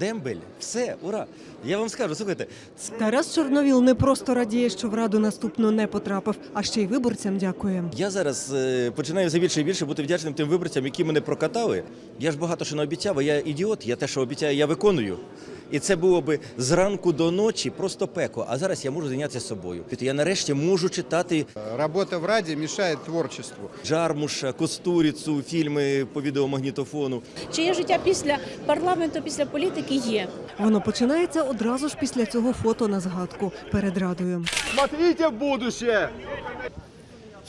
дембель, все, ура. Я вам скажу, слухайте, Тарас Чорновіл не просто радіє, що в раду наступну не потрапив, а ще й виборцям дякує. я зараз е, починаю все більше і більше бути вдячним тим виборцям, які мене прокатали. Я ж багато що не обіцяв, а я ідіот, я те, що обіцяю, я виконую. І це було би зранку до ночі просто пекло. А зараз я можу зайнятися собою. Я нарешті можу читати Работа в Раде мешает творчеству. Джармуша, Костуріцу, фільми по відеомагнітофону. Чи є життя після парламенту, після політики? Є. Воно починається одразу ж після цього фото на згадку перед радою. Смотрите в будущее!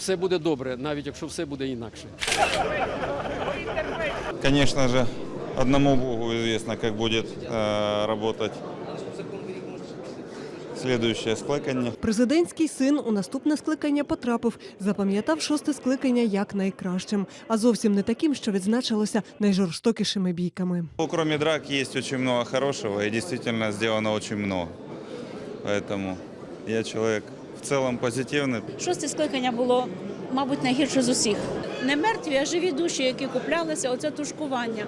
все буде добре, навіть якщо все буде інакше. Конечно же, одному Богу известно, как будет э, работать следующее скликання. Президентський син у наступне скликання потрапив, запам'ятав шосте скликання як найкращим, а зовсім не таким, що відзначилося найжорстокішими бійками. Ну, Кроме драк есть очень много хорошего и действительно сделано очень много. Поэтому я человек в целом позитивный. Шосте скликання було, мабуть, найгірше з усіх. Не мертві, а живі душі, які куплялися, оце тушкування.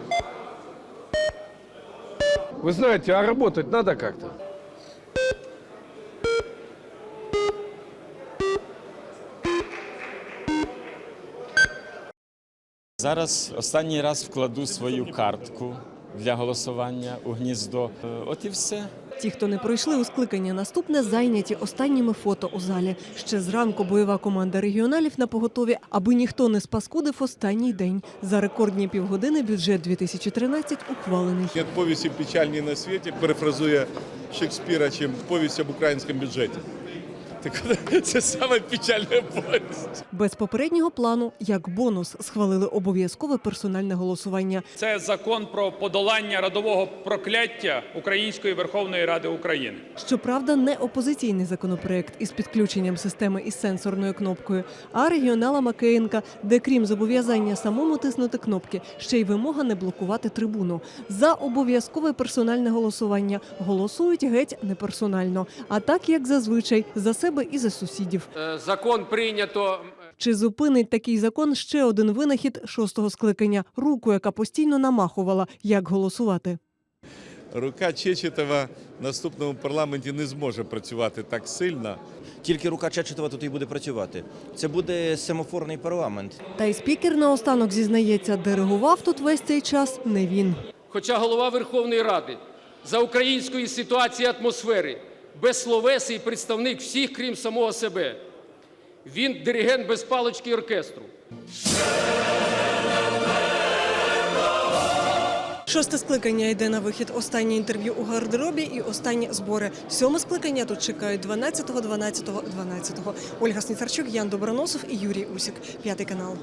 Вы знаете, а работать надо как-то. Зараз останній раз вкладу свою картку для голосування у гніздо. Е, От і все. Ті, хто не пройшли у скликання наступне, зайняті останніми фото у залі. Ще зранку бойова команда регіоналів на поготові, аби ніхто не спаскудив останній день. За рекордні півгодини бюджет 2013 ухвалений. Нет повісті печальні на світі, перефразує Шекспіра, чим повість об українському бюджеті. От, це саме печальна повість. Без попереднього плану, як бонус, схвалили обов'язкове персональне голосування. Це закон про подолання родового прокляття Української Верховної Ради України. Щоправда, не опозиційний законопроект із підключенням системи із сенсорною кнопкою, а регіонала Макеєнка, де крім зобов'язання самому тиснути кнопки, ще й вимога не блокувати трибуну. За обов'язкове персональне голосування голосують геть неперсонально, а так як зазвичай за себе і за сусідів. Е, Закон прийнято. Чи зупинить такий закон ще один винахід шостого скликання руку, яка постійно намахувала, як голосувати? Рука Чечетова в наступному парламенті не зможе працювати так сильно. Тільки рука Чечетова тут і буде працювати. Це буде семафорний парламент. Та й спікер наостанок зізнається, диригував тут весь цей час не він. Хоча голова Верховної Ради за української ситуації безсловесий представник всіх, крім самого себе. Він диригент без палички оркестру. Шосте скликання йде на вихід. Останнє інтерв'ю у гардеробі і останні збори. Сьоме скликання тут чекають 12-го, 12-го, 12-го. Ольга Сніцарчук, Ян Доброносов і Юрій Усік. П'ятий канал.